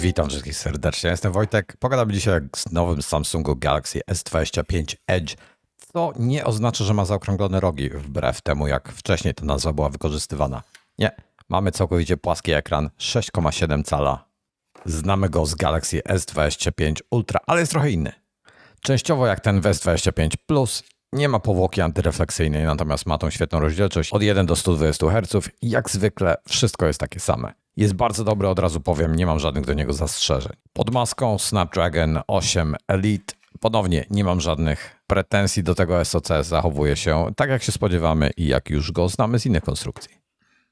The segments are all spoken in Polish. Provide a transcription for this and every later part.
Witam wszystkich serdecznie, jestem Wojtek. Pogadamy dzisiaj z nowym Samsungu Galaxy S25 Edge, co nie oznacza, że ma zaokrąglone rogi, wbrew temu jak wcześniej ta nazwa była wykorzystywana. Nie, mamy całkowicie płaski ekran 6,7 cala. Znamy go z Galaxy S25 Ultra, ale jest trochę inny. Częściowo jak ten w S25 Plus, nie ma powłoki antyrefleksyjnej, natomiast ma tą świetną rozdzielczość od 1 do 120 Hz jak zwykle wszystko jest takie same. Jest bardzo dobry, od razu powiem, nie mam żadnych do niego zastrzeżeń. Pod maską Snapdragon 8 Elite ponownie nie mam żadnych pretensji do tego SoC, zachowuje się tak jak się spodziewamy i jak już go znamy z innych konstrukcji.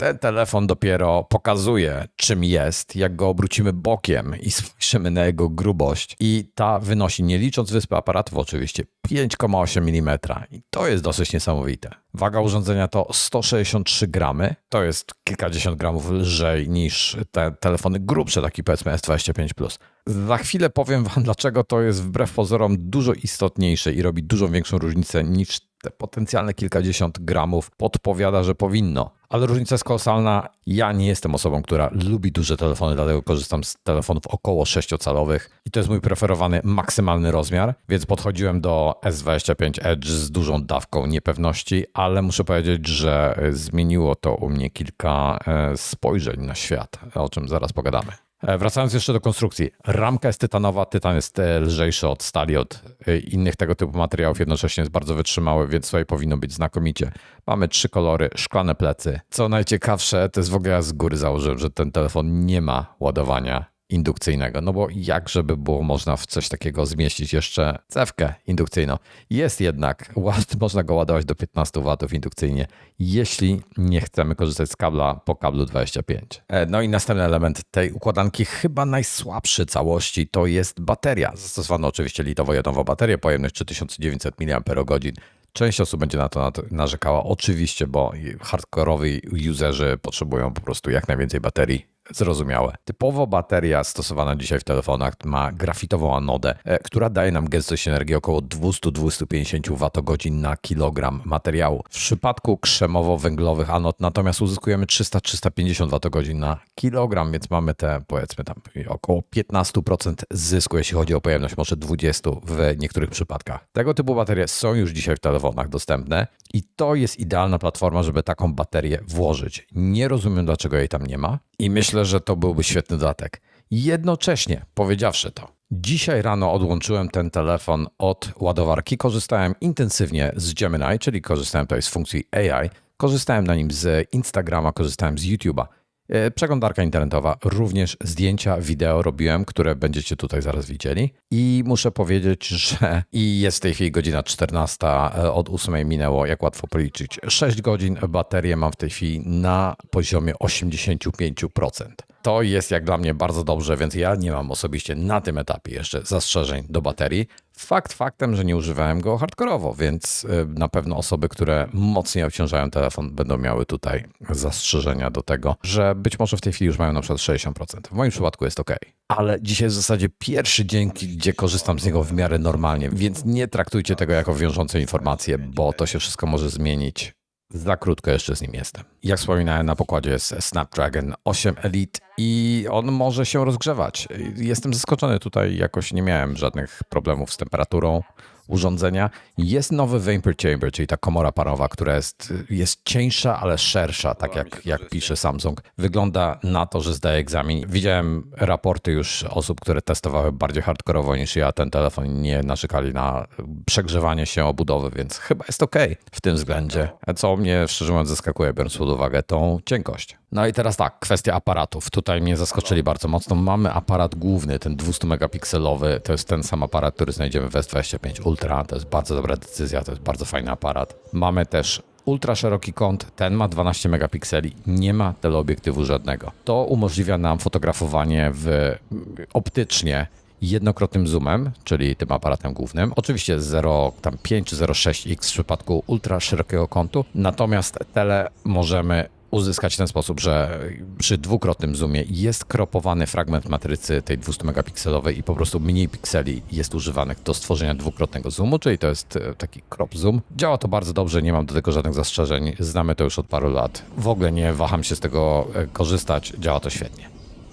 Ten telefon dopiero pokazuje, czym jest, jak go obrócimy bokiem i spojrzymy na jego grubość. I ta wynosi, nie licząc wyspy aparatów oczywiście, 5,8 mm. I to jest dosyć niesamowite. Waga urządzenia to 163 gramy. To jest kilkadziesiąt gramów lżej niż te telefony grubsze, taki powiedzmy S25 Plus. Za chwilę powiem Wam, dlaczego to jest wbrew pozorom dużo istotniejsze i robi dużo większą różnicę niż te potencjalne kilkadziesiąt gramów podpowiada, że powinno. Ale różnica jest kolosalna. Ja nie jestem osobą, która lubi duże telefony, dlatego korzystam z telefonów około 6-calowych i to jest mój preferowany maksymalny rozmiar, więc podchodziłem do S25 Edge z dużą dawką niepewności, ale muszę powiedzieć, że zmieniło to u mnie kilka e, spojrzeń na świat, o czym zaraz pogadamy. E, wracając jeszcze do konstrukcji. Ramka jest tytanowa, tytan jest lżejszy od stali, od e, innych tego typu materiałów, jednocześnie jest bardzo wytrzymały, więc tutaj powinno być znakomicie. Mamy trzy kolory, szklane plecy. Co najciekawsze, to jest w ogóle ja z góry założyłem, że ten telefon nie ma ładowania indukcyjnego. No bo jak żeby było można w coś takiego zmieścić jeszcze cewkę indukcyjną? Jest jednak, można go ładować do 15 W indukcyjnie, jeśli nie chcemy korzystać z kabla po kablu 25. E, no i następny element tej układanki, chyba najsłabszy całości, to jest bateria. Zastosowano oczywiście litowo-jonową baterię, pojemność 3900 mAh. Część osób będzie na to narzekała, oczywiście, bo hardkorowi userzy potrzebują po prostu jak najwięcej baterii zrozumiałe. Typowo bateria stosowana dzisiaj w telefonach ma grafitową anodę, e, która daje nam gęstość energii około 200-250 Wh na kilogram materiału. W przypadku krzemowo-węglowych anod natomiast uzyskujemy 300-350 Wh na kilogram, więc mamy te powiedzmy tam około 15% zysku, jeśli chodzi o pojemność, może 20% w niektórych przypadkach. Tego typu baterie są już dzisiaj w telefonach dostępne i to jest idealna platforma, żeby taką baterię włożyć. Nie rozumiem, dlaczego jej tam nie ma i myślę, że to byłby świetny dodatek. Jednocześnie, powiedziawszy to, dzisiaj rano odłączyłem ten telefon od ładowarki, korzystałem intensywnie z Gemini, czyli korzystałem tutaj z funkcji AI, korzystałem na nim z Instagrama, korzystałem z YouTube'a. E, przeglądarka internetowa, również zdjęcia, wideo robiłem, które będziecie tutaj zaraz widzieli. I muszę powiedzieć, że i jest w tej chwili godzina 14, e, od 8 minęło, jak łatwo policzyć. 6 godzin baterię mam w tej chwili na poziomie 85% to jest jak dla mnie bardzo dobrze, więc ja nie mam osobiście na tym etapie jeszcze zastrzeżeń do baterii. Fakt faktem, że nie używałem go hardkorowo, więc y, na pewno osoby, które mocniej obciążają telefon, będą miały tutaj zastrzeżenia do tego, że być może w tej chwili już mają na przykład 60%. W moim przypadku jest ok. Ale dzisiaj w zasadzie pierwszy dzień, gdzie korzystam z niego w miarę normalnie, więc nie traktujcie tego jako wiążące informacje, bo to się wszystko może zmienić za krótko jeszcze z nim jestem. Jak wspominałem, na pokładzie jest Snapdragon 8 Elite i on może się rozgrzewać. Jestem zaskoczony tutaj, jakoś nie miałem żadnych problemów z temperaturą urządzenia. Jest nowy Vapor Chamber, czyli ta komora parowa, która jest, jest cieńsza, ale szersza, tak jak, jak pisze Samsung. Wygląda na to, że zdaje egzamin. Widziałem raporty już osób, które testowały bardziej hardkorowo niż ja ten telefon nie narzekali na przegrzewanie się obudowy, więc chyba jest ok w tym względzie. Co mnie szczerze mówiąc zaskakuje, biorąc pod uwagę tą cienkość. No i teraz tak, kwestia aparatów. Tutaj mnie zaskoczyli bardzo mocno. Mamy aparat główny, ten 200 megapikselowy. To jest ten sam aparat, który znajdziemy w S25 Ultra. To jest bardzo dobra decyzja, to jest bardzo fajny aparat. Mamy też ultra szeroki kąt, ten ma 12 megapikseli, nie ma teleobiektywu żadnego. To umożliwia nam fotografowanie w optycznie jednokrotnym zoomem, czyli tym aparatem głównym. Oczywiście 0,5 czy 0,6x w przypadku ultra szerokiego kątu, natomiast tele możemy uzyskać w ten sposób, że przy dwukrotnym zoomie jest kropowany fragment matrycy tej 200 megapikselowej i po prostu mniej pikseli jest używanych do stworzenia dwukrotnego zoomu, czyli to jest e, taki crop zoom. Działa to bardzo dobrze, nie mam do tego żadnych zastrzeżeń, znamy to już od paru lat. W ogóle nie waham się z tego e, korzystać, działa to świetnie.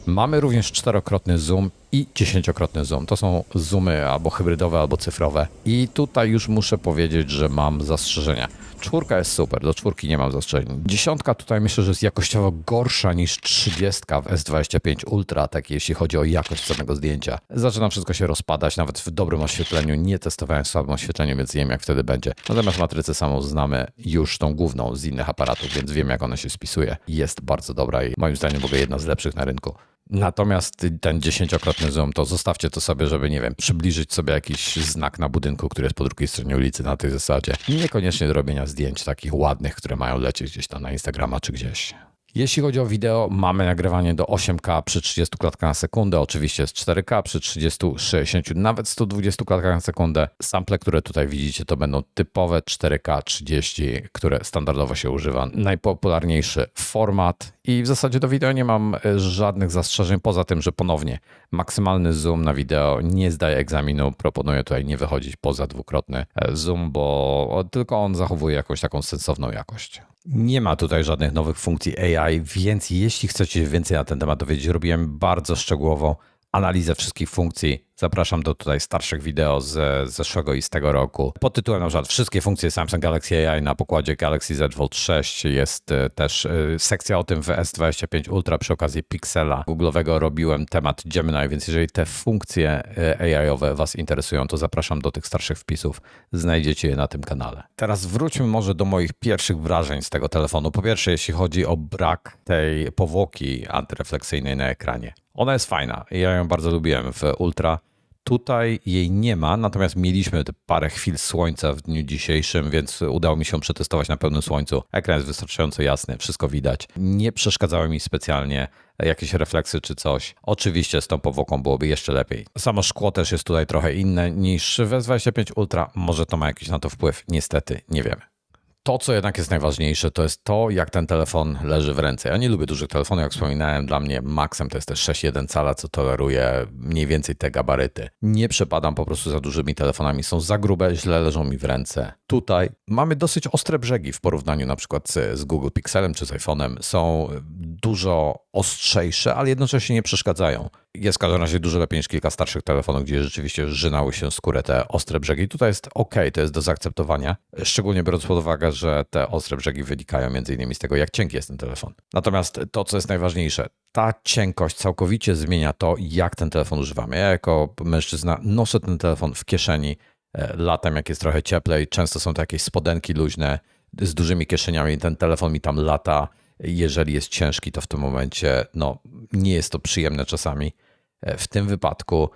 Mamy również czterokrotny zoom i dziesięciokrotny zoom. To są zoomy albo hybrydowe, albo cyfrowe. I tutaj już muszę powiedzieć, że mam zastrzeżenia. Czwórka jest super, do czwórki nie mam zastrzeżeń. Dziesiątka tutaj myślę, że jest jakościowo gorsza niż trzydziestka w S25 Ultra, tak jeśli chodzi o jakość samego zdjęcia. Zaczyna wszystko się rozpadać, nawet w dobrym oświetleniu. Nie testowałem w słabym oświetleniu, więc nie wiem jak wtedy będzie. Natomiast matrycę samą znamy już tą główną z innych aparatów, więc wiem jak ona się spisuje. Jest bardzo dobra i moim zdaniem w ogóle jedna z lepszych na rynku. Natomiast ten dziesięciokrotny zoom, to zostawcie to sobie, żeby, nie wiem, przybliżyć sobie jakiś znak na budynku, który jest po drugiej stronie ulicy na tej zasadzie. Niekoniecznie do robienia zdjęć takich ładnych, które mają lecieć gdzieś tam na Instagrama czy gdzieś. Jeśli chodzi o wideo, mamy nagrywanie do 8K przy 30 klatkach na sekundę, oczywiście jest 4K przy 30, 60, nawet 120 klatkach na sekundę. Sample, które tutaj widzicie, to będą typowe 4K 30, które standardowo się używa. Najpopularniejszy format i w zasadzie do wideo nie mam e, żadnych zastrzeżeń, poza tym, że ponownie maksymalny zoom na wideo nie zdaje egzaminu. Proponuję tutaj nie wychodzić poza dwukrotny e, zoom, bo tylko on zachowuje jakąś taką sensowną jakość. Nie ma tutaj żadnych nowych funkcji AI, więc jeśli chcecie się więcej na ten temat dowiedzieć, robiłem bardzo szczegółową analizę wszystkich funkcji. Zapraszam do tutaj starszych wideo z zeszłego i z tego roku. Pod tytułem na przykład wszystkie funkcje Samsung Galaxy AI na pokładzie Galaxy Z Fold 6. Jest e, też e, sekcja o tym w S25 Ultra przy okazji Pixela Google'owego robiłem temat Gemini, więc jeżeli te funkcje e, AI-owe Was interesują, to zapraszam do tych starszych wpisów. Znajdziecie je na tym kanale. Teraz wróćmy może do moich pierwszych wrażeń z tego telefonu. Po pierwsze, jeśli chodzi o brak tej powłoki antyrefleksyjnej na ekranie. Ona jest fajna. Ja ją bardzo lubiłem w Ultra. Tutaj jej nie ma, natomiast mieliśmy parę chwil słońca w dniu dzisiejszym, więc udało mi się przetestować na pełnym słońcu. Ekran jest wystarczająco jasny, wszystko widać. Nie przeszkadzały mi specjalnie jakieś refleksy czy coś. Oczywiście z tą powłoką byłoby jeszcze lepiej. Samo szkło też jest tutaj trochę inne niż w S25 Ultra. Może to ma jakiś na to wpływ. Niestety, nie wiemy. To, co jednak jest najważniejsze, to jest to, jak ten telefon leży w ręce. Ja nie lubię dużych telefonów, jak wspominałem, dla mnie maksem to jest też 6,1 cala, co toleruje mniej więcej te gabaryty. Nie przepadam po prostu za dużymi telefonami, są za grube, źle leżą mi w ręce. Tutaj mamy dosyć ostre brzegi w porównaniu na przykład z, Google Pixelem czy z iPhone'em. Są dużo ostrzejsze, ale jednocześnie nie przeszkadzają. Jest w każdym razie dużo lepiej niż kilka starszych telefonów, gdzie rzeczywiście żynały się skórę te ostre brzegi. Tutaj jest ok, to jest do zaakceptowania, szczególnie biorąc pod uwagę, że te ostre brzegi wynikają m.in. z tego, jak cienki jest ten telefon. Natomiast to, co jest najważniejsze, ta cienkość całkowicie zmienia to, jak ten telefon używamy. Ja jako mężczyzna noszę ten telefon w kieszeni e, latem, jak jest trochę cieplej, często są to jakieś spodenki luźne z dużymi kieszeniami, ten telefon mi tam lata. Jeżeli jest ciężki, to w tym momencie no, nie jest to przyjemne czasami. E, w tym wypadku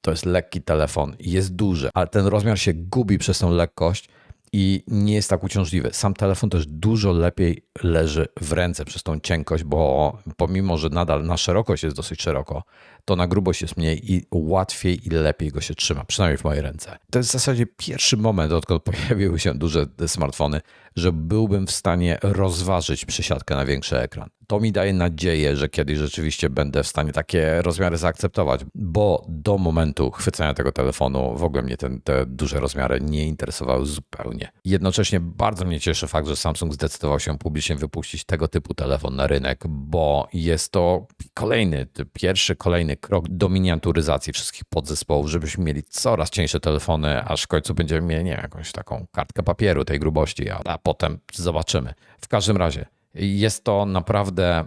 to jest lekki telefon, jest duży, ale ten rozmiar się gubi przez tą lekkość i nie jest tak uciążliwy. Sam telefon też dużo lepiej leży w ręce przez tą cienkość, bo pomimo, że nadal na szerokość jest dosyć szeroko, to na grubość jest mniej i łatwiej i lepiej go się trzyma, przynajmniej w mojej ręce. To jest w zasadzie pierwszy moment, odkąd pojawiły się duże smartfony, że byłbym w stanie rozważyć przesiadkę na większy ekran. To mi daje nadzieję, że kiedyś rzeczywiście będę w stanie takie rozmiary zaakceptować, bo do momentu chwycenia tego telefonu w ogóle mnie ten, te duże rozmiary nie interesowały zupełnie. Jednocześnie bardzo mnie cieszy fakt, że Samsung zdecydował się publicznie wypuścić tego typu telefon na rynek, bo jest to kolejny, pierwszy, kolejny krok do miniaturyzacji wszystkich podzespołów, żebyśmy mieli coraz cieńsze telefony, aż w końcu będziemy mieli nie, jakąś taką kartkę papieru tej grubości, a, a potem zobaczymy. W każdym razie, jest to naprawdę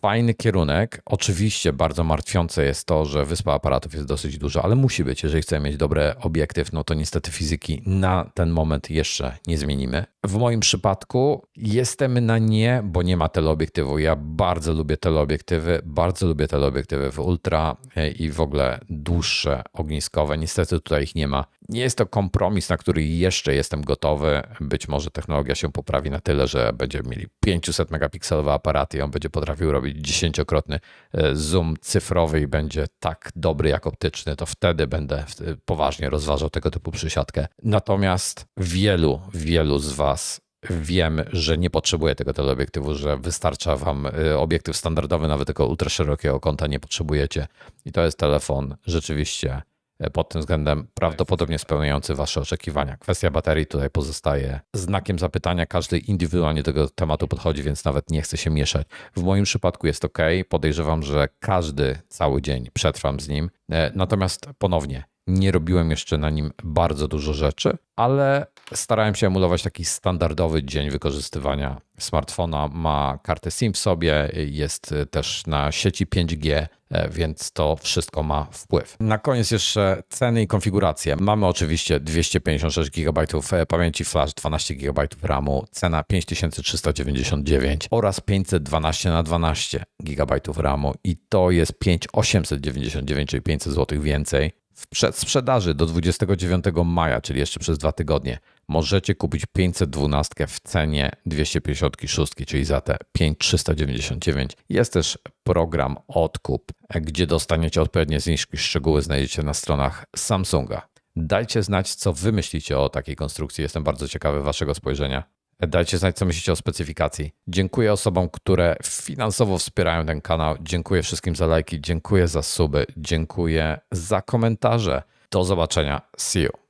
fajny kierunek. Oczywiście bardzo martwiące jest to, że wyspa aparatów jest dosyć duża, ale musi być. Jeżeli chcemy mieć dobry obiektyw, no to niestety fizyki na ten moment jeszcze nie zmienimy. W moim przypadku jestem na nie, bo nie ma teleobiektywu. Ja bardzo lubię teleobiektywy, bardzo lubię teleobiektywy w ultra e, i w ogóle dłuższe ogniskowe. Niestety tutaj ich nie ma. Nie jest to kompromis, na który jeszcze jestem gotowy. Być może technologia się poprawi na tyle, że będziemy mieli 500 megapikselowe aparaty i on będzie potrafił robić dziesięciokrotny e, zoom cyfrowy i będzie tak dobry jak optyczny, to wtedy będę poważnie rozważał tego typu przysiadkę. Natomiast wielu, wielu z Was wiem, że nie potrzebuję tego teleobiektywu, że wystarcza wam y, obiektyw standardowy, nawet tego ultra szerokiego kąta nie potrzebujecie. I to jest telefon rzeczywiście pod tym względem prawdopodobnie spełniający wasze oczekiwania. Kwestia baterii tutaj pozostaje znakiem zapytania. Każdy indywidualnie do tego tematu podchodzi, więc nawet nie chce się mieszać. W moim przypadku jest ok. Podejrzewam, że każdy cały dzień przetrwam z nim. E, Natomiast ponownie, nie robiłem jeszcze na nim bardzo dużo rzeczy, ale starałem się emulować taki standardowy dzień wykorzystywania smartfona. Ma kartę SIM w sobie, jest też na sieci 5G, e, więc to wszystko ma wpływ. Na koniec jeszcze ceny i konfiguracje. Mamy oczywiście 256 GB pamięci flash, 12 GB RAMu, cena 5399 oraz 512 na 12 GB RAMu i to jest 5899, czyli 500 zł więcej. W przedsprzedaży do 29 maja, czyli jeszcze przez dwa tygodnie, możecie kupić 512 w cenie 256, czyli za te 5399. Jest też program Odkup, gdzie dostaniecie odpowiednie zniżki. Szczegóły znajdziecie na stronach Samsunga. Dajcie znać, co wy myślicie o takiej konstrukcji. Jestem bardzo ciekawy waszego spojrzenia. Dajcie znać, co myślicie o specyfikacji. Dziękuję osobom, które finansowo wspierają ten kanał. Dziękuję wszystkim za lajki, dziękuję za suby, dziękuję za komentarze. Do zobaczenia. See you.